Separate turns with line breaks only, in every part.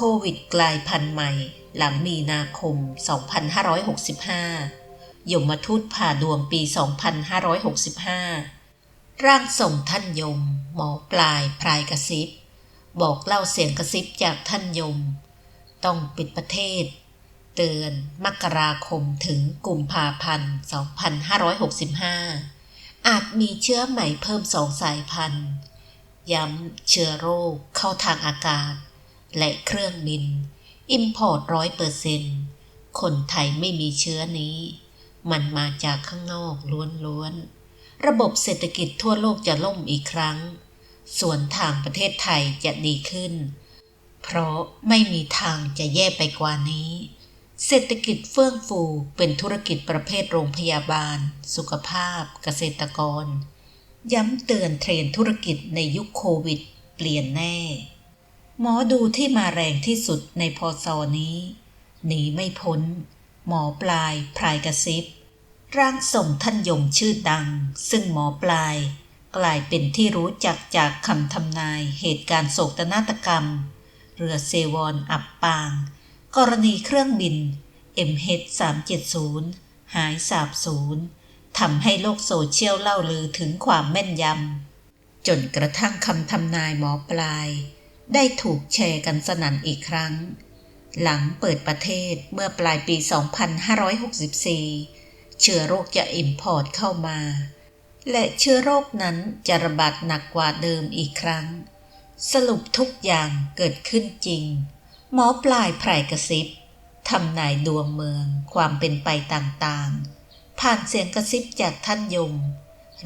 โควิดกลายพันธุ์ใหม่ หลังมีนาคม 2565 ยมทูตผ่าดวงปี 2565 ร่างทรงท่านยม หมอปลายพรายกระซิบ บอกเล่าเสียงกระซิบจากท่านยม ต้องปิดประเทศ เตือนมกราคมถึงกุมภาพันธ์ 2565 อาจมีเชื้อใหม่เพิ่มสองสายพันธุ์ ย้ำเชื้อโรคเข้าทางอากาศ และเครื่องบินอิมพอร์ตร้อยเปอร์เซนต์คนไทยไม่มีเชื้อนี้ มันมาจากข้างนอกล้วนๆ ระบบเศรษฐกิจทั่วโลกจะล่มอีกครั้ง ส่วนทางประเทศไทยจะดีขึ้น เพราะไม่มีทางจะแย่ไปกว่านี้ เศรษฐกิจเฟื่องฟูเป็นธุรกิจประเภทโรงพยาบาล สุขภาพ เกษตรกร ย้ำเตือนเทรนธุรกิจในยุคโควิด เปลี่ยนแน่ หมอดูที่มาแรงที่สุดในพศนี้หนีไม่พ้น หมอปลายพรายกระซิบ ร่างทรงท่านยมชื่อดัง ซึ่งหมอปลายกลายเป็นที่รู้จักจากคำทำนายเหตุการณ์โศกนาฏกรรม เรือเซวอนอับปาง กรณีเครื่องบิน MH370 หายสาบสูญทำให้โลกโซเชียลเล่าลือถึงความแม่นยำ จนกระทั่งคำทำนายหมอปลาย ได้ถูกแชร์กันสนั่นอีกครั้ง หลังเปิดประเทศเมื่อปลายปี 2564 เชื้อโรคจะอิมพอร์ตเข้ามา และเชื้อโรคนั้นจะระบาดหนักกว่าเดิมอีกครั้ง สรุปทุกอย่างเกิดขึ้นจริง หมอปลายไพรกระซิบทำนายดวงเมืองความเป็นไปต่างๆ ผ่านเสียงกระซิบจากท่านยม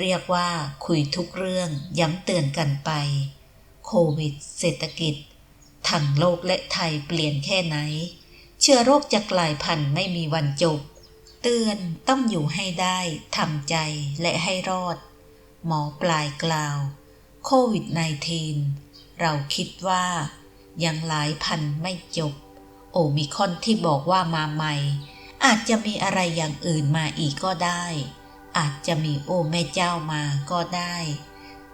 เรียกว่าคุยทุกเรื่องย้ำเตือนกันไป โควิด เศรษฐกิจ ทั้งโลกและไทยเปลี่ยนแค่ไหน เชื้อโรคจะกลายพันธุ์ไม่มีวันจบ เตือนต้องอยู่ให้ได้ทำใจและให้รอด หมอปลายกล่าวโควิด -19 เราคิดว่า ยังหลายพันไม่จบ โอมิคอนที่บอกว่ามาใหม่ อาจจะมีอะไรอย่างอื่นมาอีกก็ได้ อาจจะมีโอแม่เจ้ามาก็ได้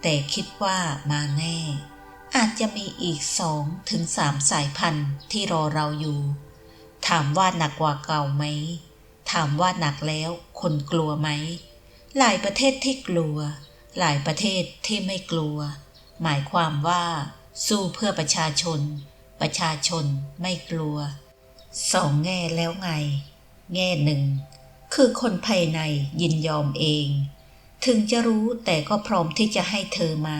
แต่คิดว่ามาแน่ อาจจะมีอีกสองถึงสามสายพันธุ์ที่รอเราอยู่ ถามว่าหนักกว่าเก่าไหม ถามว่าหนักแล้วคนกลัวไหม หลายประเทศที่กลัว หลายประเทศที่ไม่กลัว หมายความว่า สู้เพื่อประชาชน ประชาชนไม่กลัว สองแง่แล้วไง แง่หนึ่ง คือคนภายในยินยอมเอง ถึงจะรู้แต่ก็พร้อมที่จะให้เธอมา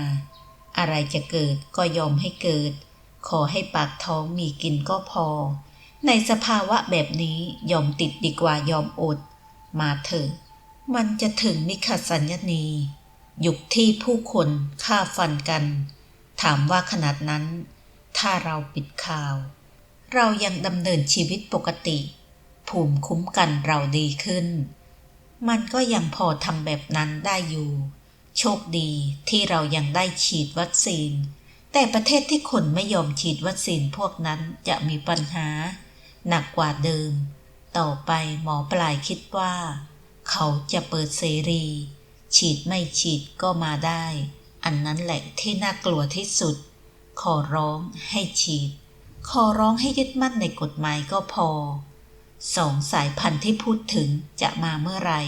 อะไรจะเกิดก็ยอมให้เกิด ขอให้ปากท้องมีกินก็พอ ในสภาวะแบบนี้ยอมติดดีกว่ายอมอด มาเถอะ มันจะถึงมิขสัญญนี ยุคที่ผู้คนฆ่าฟันกัน ถามว่าขนาดนั้น ถ้าเราปิดข่าว เรายังดำเนินชีวิตปกติ ภูมิคุ้มกันเราดีขึ้น มันก็ยังพอทำแบบนั้นได้อยู่ โชคดีที่เรายังได้ฉีดวัคซีน แต่ประเทศที่คนไม่ยอมฉีดวัคซีนพวกนั้นจะมีปัญหา หนักกว่าเดิม ต่อไปหมอปลายคิดว่า เขาจะเปิดเสรี ฉีดไม่ฉีดก็มาได้ อันนั้นแหละที่น่ากลัวที่สุด ขอร้องให้ฉีด ขอร้องให้ยึดมั่นในกฎหมายก็พอสองสายพันธุ์ที่พูดถึงจะมาเมื่อไหร่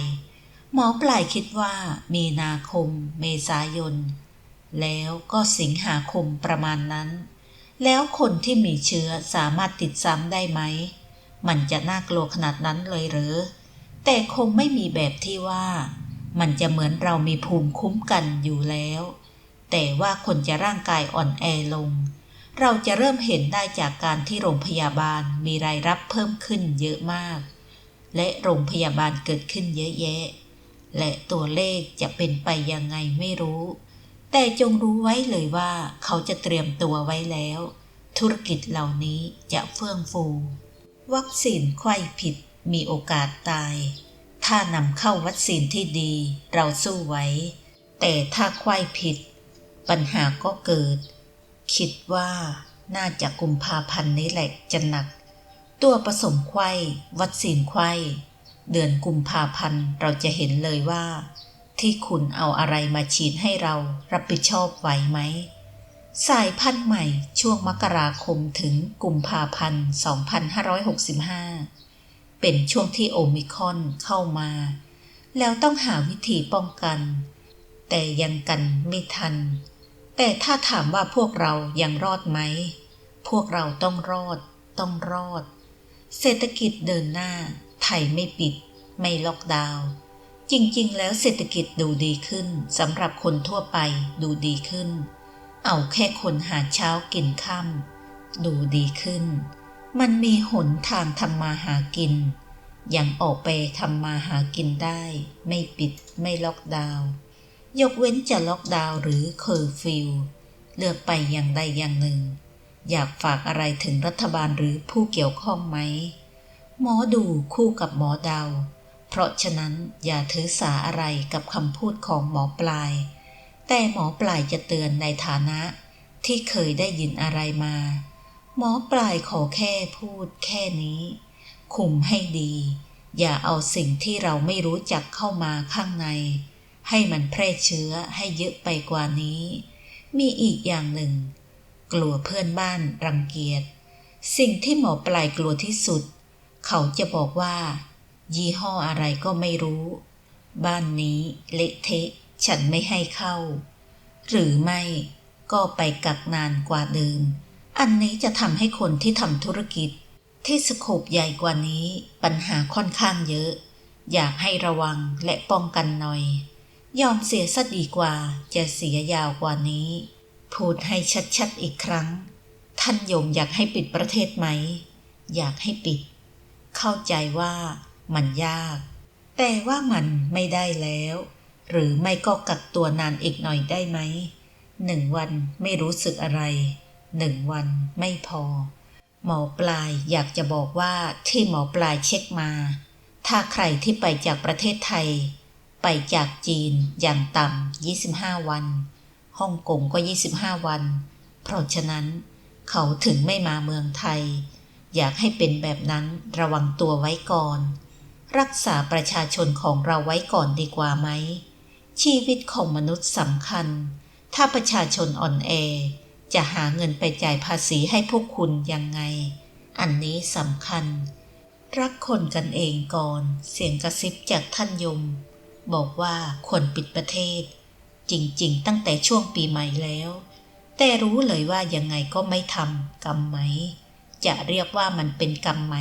หมอปลายคิดว่ามีนาคม เมษายน แล้วก็สิงหาคมประมาณนั้น แล้วคนที่มีเชื้อสามารถติดซ้ำได้ไหม มันจะน่ากลัวขนาดนั้นเลยหรือ แต่คงไม่มีแบบที่ว่า มันจะเหมือนเรามีภูมิคุ้มกันอยู่แล้ว แต่ว่าคนจะร่างกายอ่อนแอลง เราจะเริ่มเห็นได้จากการที่โรงพยาบาลมีรายรับเพิ่มขึ้นเยอะมาก และโรงพยาบาลเกิดขึ้นเยอะแยะ และตัวเลขจะเป็นไปยังไงไม่รู้ แต่จงรู้ไว้เลยว่าเขาจะเตรียมตัวไว้แล้ว ธุรกิจเหล่านี้จะเฟื่องฟู วัคซีนไข้ผิดมีโอกาสตาย ถ้านำเข้าวัคซีนที่ดีเราสู้ไว้ แต่ถ้าไข้ผิด ปัญหาก็เกิด คิดว่าน่าจะกุมภาพันธ์นี้แหละจะหนัก ตัวผสมไข้วัคซีนไข้ เดือนกุมภาพันธ์เราจะเห็นเลยว่า ที่คุณเอาอะไรมาฉีดให้เรารับผิดชอบไหวไหม สายพันธุ์ใหม่ช่วงมกราคมถึงกุมภาพันธ์ 2565 เป็นช่วงที่โอมิคอนเข้ามา แล้วต้องหาวิธีป้องกัน แต่ยังกันไม่ทัน แต่ถ้าถามว่าพวกเรายังรอดไหม พวกเราต้องรอด ต้องรอด เศรษฐกิจเดินหน้า ไทยไม่ปิด ไม่ล็อกดาวน์จริงๆ แล้วเศรษฐกิจดูดีขึ้นสำหรับคนทั่วไปดูดีขึ้น เอาแค่คนหาเช้ากินค่ำดูดีขึ้น มันมีหนทางทำมาหากิน ยังออกไปทำมาหากินได้ ไม่ปิดไม่ล็อกดาวน์ยกเว้นจะล็อกดาวน์หรือเคอร์ฟิวเลือกไปอย่างใดอย่างหนึ่ง อยากฝากอะไรถึงรัฐบาลหรือผู้เกี่ยวข้องไหม หมอดูคู่กับหมอดาวเพราะฉะนั้นอย่าถือสาอะไรกับคำพูดของหมอปลาย แต่หมอปลายจะเตือนในฐานะที่เคยได้ยินอะไรมา หมอปลายขอแค่พูดแค่นี้ คุมให้ดี อย่าเอาสิ่งที่เราไม่รู้จักเข้ามาข้างใน ให้มันแพร่เชื้อให้เยอะไปกว่านี้ มีอีกอย่างหนึ่ง กลัวเพื่อนบ้านรังเกียจ สิ่งที่หมอปลายกลัวที่สุด เขาจะบอกว่า ยี่ห้ออะไรก็ไม่รู้ บ้านนี้เละเทะฉันไม่ให้เข้า หรือไม่ก็ไปกักนานกว่าเดิม อันนี้จะทำให้คนที่ทำธุรกิจ ที่สโคบใหญ่กว่านี้ปัญหาค่อนข้างเยอะ อยากให้ระวังและป้องกันหน่อย ยอมเสียซะดีกว่าจะเสียยาวกว่านี้ พูดให้ชัดๆอีกครั้ง ท่านยมอยากให้ปิดประเทศไหม อยากให้ปิด เข้าใจว่ามันยาก แต่ว่ามันไม่ได้แล้ว หรือไม่ก็กักตัวนานอีกหน่อยได้ไหมหนึ่งวันไม่รู้สึกอะไรหนึ่งวันไม่พอ หมอปลายอยากจะบอกว่าที่หมอปลายเช็คมา ถ้าใครที่ไปจากประเทศไทย ไปจากจีนอย่างต่ำ25 วันฮ่องกงก็ 25 วัน เพราะฉะนั้นเขาถึงไม่มาเมืองไทย อยากให้เป็นแบบนั้นระวังตัวไว้ก่อน รักษาประชาชนของเราไว้ก่อนดีกว่าไหม ชีวิตของมนุษย์สำคัญ ถ้าประชาชนอ่อนแอ จะหาเงินไปจ่ายภาษีให้พวกคุณยังไง อันนี้สำคัญ รักคนกันเองก่อน เสียงกระซิบจากท่านยม บอกว่าควรปิดประเทศ จริงๆ ตั้งแต่ช่วงปีใหม่แล้ว แต่รู้เลยว่ายังไงก็ไม่ทำกรรมไหม จะเรียกว่ามันเป็นกรรมไหม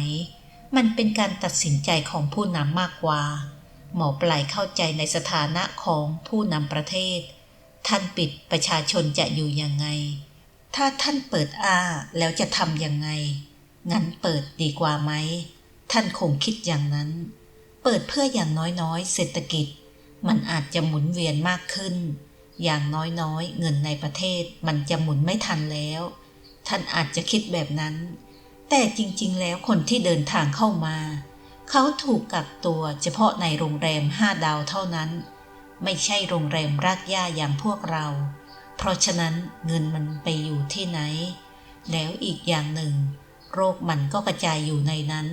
มันเป็นการตัดสินใจของผู้นำมากกว่า หมอปลายเข้าใจในสถานะของผู้นำประเทศ ท่านปิดประชาชนจะอยู่ยังไง ถ้าท่านเปิดอ้าแล้วจะทำยังไง งั้นเปิดดีกว่าไหม ท่านคงคิดอย่างนั้น เปิดเพื่ออย่างน้อยๆ เศรษฐกิจ มันอาจจะหมุนเวียนมากขึ้น อย่างน้อยๆ เงินในประเทศมันจะหมุนไม่ทันแล้ว ท่านอาจจะคิดแบบนั้น แต่จริงๆ แล้วคนที่เดินทางเข้ามา เขาถูกกักตัวเฉพาะในโรงแรมห้าดาวเท่านั้น ไม่ใช่โรงแรมรากหญ้าอย่างพวกเรา เพราะฉะนั้นเงินมันไปอยู่ที่ไหน แล้วอีกอย่างหนึ่ง โรคมันก็กระจายอยู่ในนั้น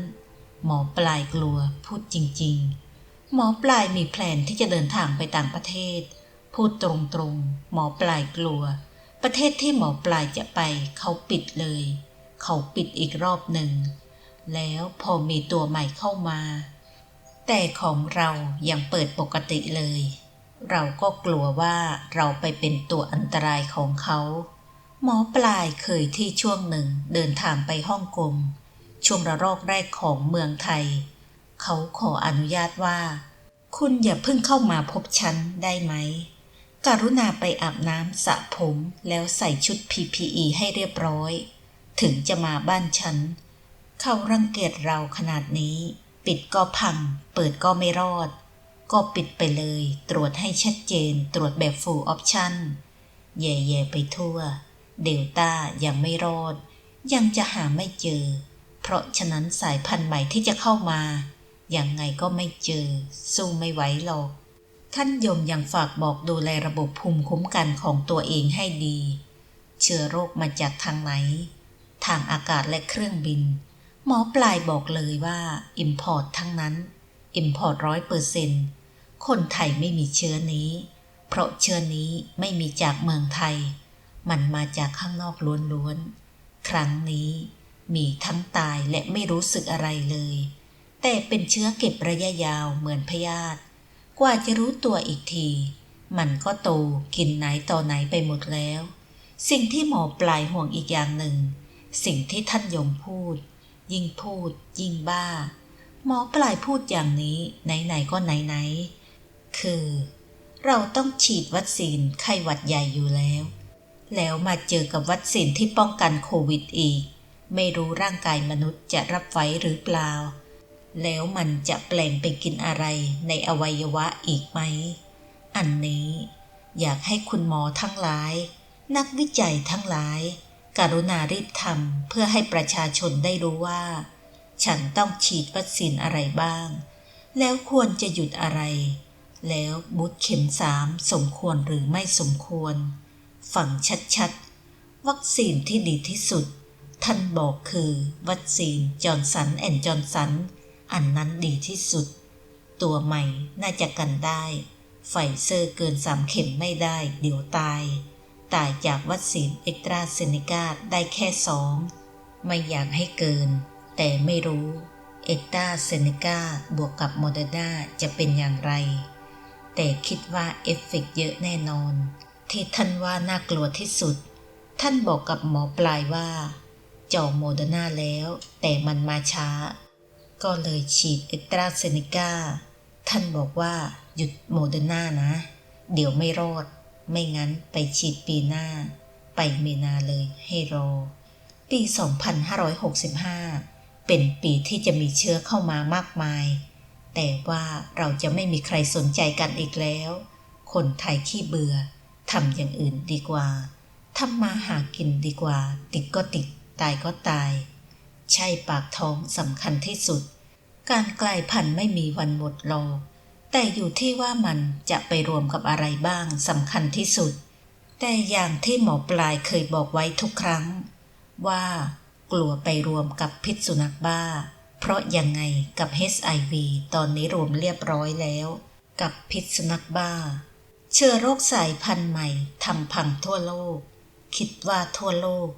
หมอปลายกลัวพูดจริง ๆ หมอปลายมีแผนที่จะเดินทางไปต่างประเทศ พูดตรงๆ หมอปลายกลัว ประเทศที่หมอปลายจะไปเขาปิดเลย เขาปิดอีกรอบหนึ่ง แล้วพอมีตัวใหม่เข้ามา แต่ของเรายังเปิดปกติเลย เราก็กลัวว่าเราไปเป็นตัวอันตรายของเขา หมอปลายเคยที่ช่วงหนึ่งเดินทางไปฮ่องกงช่วงระลอกแรกของเมืองไทย เขาขออนุญาตว่า คุณอย่าเพิ่งเข้ามาพบฉันได้ไหมกรุณาไปอาบน้ำสระผมแล้วใส่ชุด PPE ให้เรียบร้อย ถึงจะมาบ้านฉัน เขารังเกียจเราขนาดนี้ ปิดก็พัง เปิดก็ไม่รอด ก็ปิดไปเลย ตรวจให้ชัดเจน ตรวจแบบ full option แย่ๆไปทั่ว เดลต้ายังไม่รอด ยังจะหาไม่เจอ เพราะฉะนั้นสายพันธุ์ใหม่ที่จะเข้ามายังไงก็ไม่เจอ สู้ไม่ไหวหรอกท่านยมยังฝากบอกดูแลระบบภูมิคุ้มกันของตัวเองให้ดี เชื้อโรคมาจากทางไหน ทางอากาศและเครื่องบิน หมอปลายบอกเลยว่า Import ทั้งนั้น Import ร้อยเปอร์เซนคนไทยไม่มีเชื้อนี้ เพราะเชื้อนี้ไม่มีจากเมืองไทย มันมาจากข้างนอกล้วนๆ ครั้งนี้มีทั้งตายและไม่รู้สึกอะไรเลย แต่เป็นเชื้อเก็บระยะยาวเหมือนพยาธิกว่าจะรู้ตัวอีกที มันก็โตกินไหนต่อไหนไปหมดแล้ว สิ่งที่หมอปลายห่วงอีกอย่างหนึ่ง สิ่งที่ท่านยมพูด ยิ่งพูด ยิ่งบ้า หมอปลายพูดอย่างนี้ไหนๆก็ไหนๆ คือ เราต้องฉีดวัคซีนไข้หวัดใหญ่อยู่แล้ว แล้วมาเจอกับวัคซีนที่ป้องกันโควิดอีก ไม่รู้ร่างกายมนุษย์จะรับไว้หรือเปล่า แล้วมันจะแปลงไปกินอะไรในอวัยวะอีกไหม อันนี้ อยากให้คุณหมอทั้งหลาย นักวิจัยทั้งหลาย กรุณารีบทำเพื่อให้ประชาชนได้รู้ว่า ฉันต้องฉีดวัคซีนอะไรบ้าง แล้วควรจะหยุดอะไร แล้วบูสต์เข็มสามสมควรหรือไม่สมควรฟังชัดๆ วัคซีนที่ดีที่สุด ท่านบอกคือวัคซีนจอร์นสันแอนจอร์นสันอันนั้นดีที่สุด ตัวใหม่น่าจะกันได้ ไฟเซอร์เกินสามเข็มไม่ได้ เดี๋ยวตาย ต่ายจากวัคซีนเอกตราเซเนกาได้แค่สองไม่อยากให้เกิน แต่ไม่รู้เอกตราเซเนกาบวกกับโมเดอร์นาจะเป็นอย่างไร แต่คิดว่าเอฟเฟกต์เยอะแน่นอน ที่ท่านว่าน่ากลัวที่สุด ท่านบอกกับหมอปลายว่าจองโมเดอร์นาแล้ว แต่มันมาช้า ก็เลยฉีดเอกตราเซเนกาท่านบอกว่าหยุดโมเดอร์นานะ เดี๋ยวไม่รอด ไม่งั้นไปฉีดปีหน้า ไปเมนาเลยให้รอ ปี 2565 เป็นปีที่จะมีเชื้อเข้ามามากมาย แต่ว่าเราจะไม่มีใครสนใจกันอีกแล้ว คนไทยขี้เบื่อทำอย่างอื่นดีกว่าทำมาหากินดีกว่า ติดก็ติด ตายก็ตาย ใช่ปากท้องสำคัญที่สุด การกลายพันธุ์ไม่มีวันหมดรอ แต่อยู่ที่ว่ามันจะไปรวมกับอะไรบ้างสำคัญที่สุด แต่อย่างที่หมอปลายเคยบอกไว้ทุกครั้ง ว่ากลัวไปรวมกับพิษสุนัขบ้า เพราะยังไงกับ HIV ตอนนี้รวมเรียบร้อยแล้ว กับพิษสุนัขบ้า เชื้อโรคสายพันธุ์ใหม่ทำพังทั่วโลก คิดว่าทั่วโลก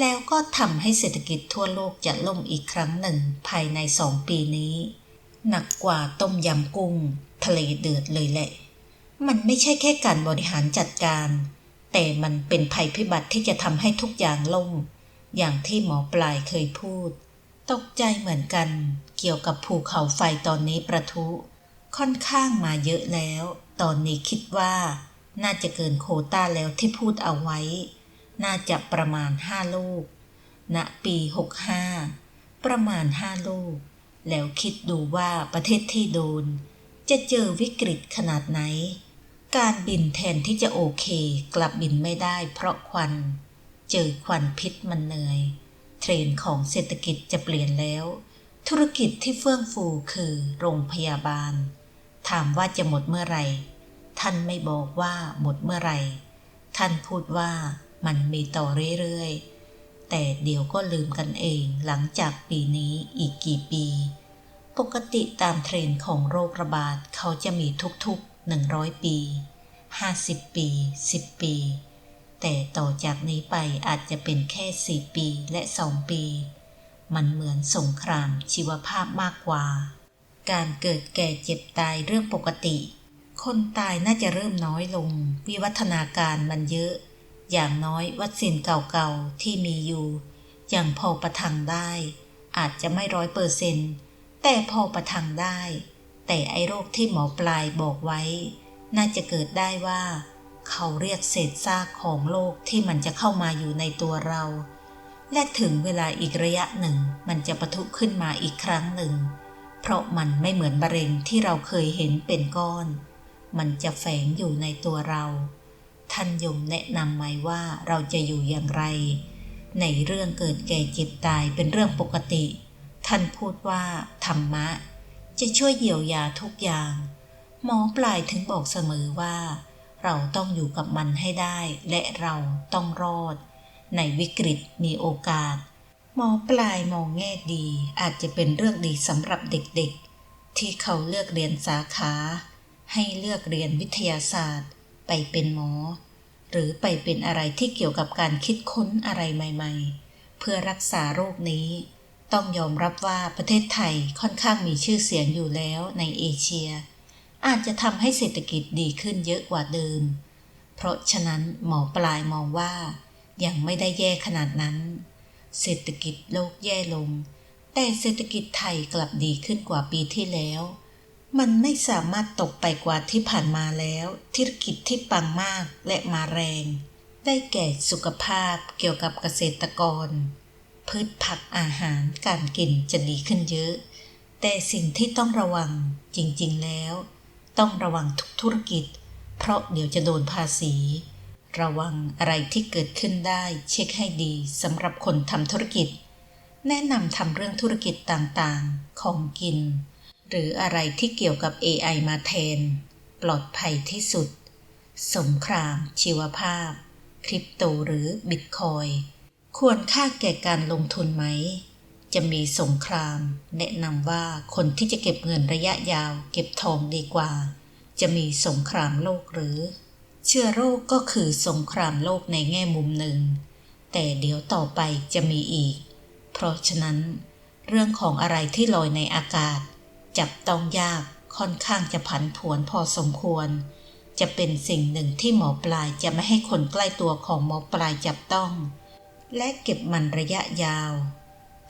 แล้วก็ทำให้เศรษฐกิจทั่วโลกจะล่มอีกครั้งหนึ่งภายในสองปีนี้ หนักกว่าต้มยำกุ้ง ทะเลเดือดเลยแหละ มันไม่ใช่แค่การบริหารจัดการ แต่มันเป็นภัยพิบัติที่จะทำให้ทุกอย่างล่ม อย่างที่หมอปลายเคยพูด ตกใจเหมือนกัน เกี่ยวกับภูเขาไฟตอนนี้ประทุ ค่อนข้างมาเยอะแล้ว ตอนนี้คิดว่า น่าจะเกินโคต้าแล้วที่พูดเอาไว้ น่าจะประมาณห้าลูกณปีหกห้าประมาณห้าลูก แล้วคิดดูว่าประเทศที่โดน จะเจอวิกฤตขนาดไหน การบินแทนที่จะโอเค กลับบินไม่ได้เพราะควัน เจอควันพิษมันเหนื่อย เทรนของเศรษฐกิจจะเปลี่ยนแล้ว ธุรกิจที่เฟื่องฟูคือโรงพยาบาล ถามว่าจะหมดเมื่อไหร่ ท่านไม่บอกว่าหมดเมื่อไหร่ ท่านพูดว่ามันมีต่อเรื่อยๆ แต่เดี๋ยวก็ลืมกันเองหลังจากปีนี้อีกกี่ปี ปกติตามเทรนด์ของโรคระบาดเขาจะมีทุกๆ 100 ปี 50 ปี 10 ปี แต่ต่อจากนี้ไปอาจจะเป็นแค่ 4 ปีและ 2 ปี มันเหมือนสงครามชีวภาพมากกว่า การเกิดแก่เจ็บตายเรื่องปกติ คนตายน่าจะเริ่มน้อยลง วิวัฒนาการมันเยอะ อย่างน้อยวัคซีนเก่าๆที่มีอยู่ยังพอประทังได้ อาจจะไม่ร้อยเปอร์เซ็นต์ แต่พอประทังได้ แต่ไอโรคที่หมอปลายบอกไว้ น่าจะเกิดได้ว่า เขาเรียกเศษซากของโรคที่มันจะเข้ามาอยู่ในตัวเรา และถึงเวลาอีกระยะหนึ่งมันจะปะทุขึ้นมาอีกครั้งหนึ่ง เพราะมันไม่เหมือนมะเร็งที่เราเคยเห็นเป็นก้อน มันจะแฝงอยู่ในตัวเราท่านยมแนะนำไหมว่าเราจะอยู่อย่างไร ในเรื่องเกิดแก่เจ็บตายเป็นเรื่องปกติ ท่านพูดว่าธรรมะ จะช่วยเยียวยาทุกอย่าง หมอปลายถึงบอกเสมอว่า เราต้องอยู่กับมันให้ได้ และเราต้องรอด ในวิกฤตมีโอกาส หมอปลายมองแง่ดีอาจจะเป็นเรื่องดีสำหรับเด็กๆ ที่เขาเลือกเรียนสาขา ให้เลือกเรียนวิทยาศาสตร์ ไปเป็นหมอ หรือไปเป็นอะไรที่เกี่ยวกับการคิดค้นอะไรใหม่ ๆ เพื่อรักษาโรคนี้ ต้องยอมรับว่าประเทศไทยค่อนข้างมีชื่อเสียงอยู่แล้วในเอเชีย อาจจะทำให้เศรษฐกิจดีขึ้นเยอะกว่าเดิม เพราะฉะนั้นหมอปลายมองว่า ยังไม่ได้แย่ขนาดนั้น เศรษฐกิจโลกแย่ลง แต่เศรษฐกิจไทยกลับดีขึ้นกว่าปีที่แล้ว มันไม่สามารถตกไปกว่าที่ผ่านมาแล้วธุรกิจที่ปังมากและมาแรง ได้แก่สุขภาพเกี่ยวกับเกษตรกร พืชผักอาหารการกินจะดีขึ้นเยอะ แต่สิ่งที่ต้องระวังจริงๆแล้ว ต้องระวังทุกธุรกิจ เพราะเดี๋ยวจะโดนภาษี ระวังอะไรที่เกิดขึ้นได้เช็คให้ดีสำหรับคนทำธุรกิจ แนะนำทำเรื่องธุรกิจต่างๆ ของกิน หรืออะไรที่เกี่ยวกับ AI มาแทน ปลอดภัยที่สุด สงคราม ชีวภาพ คริปโตหรือบิตคอย ควรค่าแก่การลงทุนไหม จะมีสงคราม แนะนำว่าคนที่จะเก็บเงินระยะยาว เก็บทองดีกว่า จะมีสงครามโลกหรือ เชื้อโรคก็คือสงครามโลกในแง่มุมหนึ่ง แต่เดี๋ยวต่อไปจะมีอีก เพราะฉะนั้น เรื่องของอะไรที่ลอยในอากาศ จับต้องยากค่อนข้างจะผันผวนพอสมควร จะเป็นสิ่งหนึ่งที่หมอปลายจะไม่ให้คนใกล้ตัวของหมอปลายจับต้อง และเก็บมันระยะยาว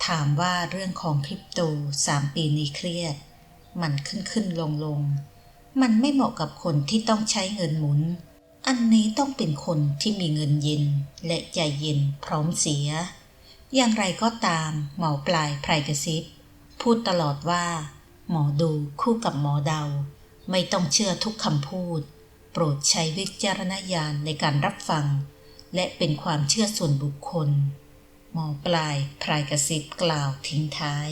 ถามว่าเรื่องของคริปโตสามปีนี้เครียด มันขึ้นขึ้นลงลง มันไม่เหมาะกับคนที่ต้องใช้เงินหมุน อันนี้ต้องเป็นคนที่มีเงินเย็นและใจเย็นพร้อมเสีย อย่างไรก็ตามหมอปลายไพรกระซิบ พูดตลอดว่า หมอดูคู่กับหมอเดา ไม่ต้องเชื่อทุกคำพูด โปรดใช้วิจารณญาณในการรับฟัง และเป็นความเชื่อส่วนบุคคล หมอปลายพรายกระซิบกล่าวทิ้งท้าย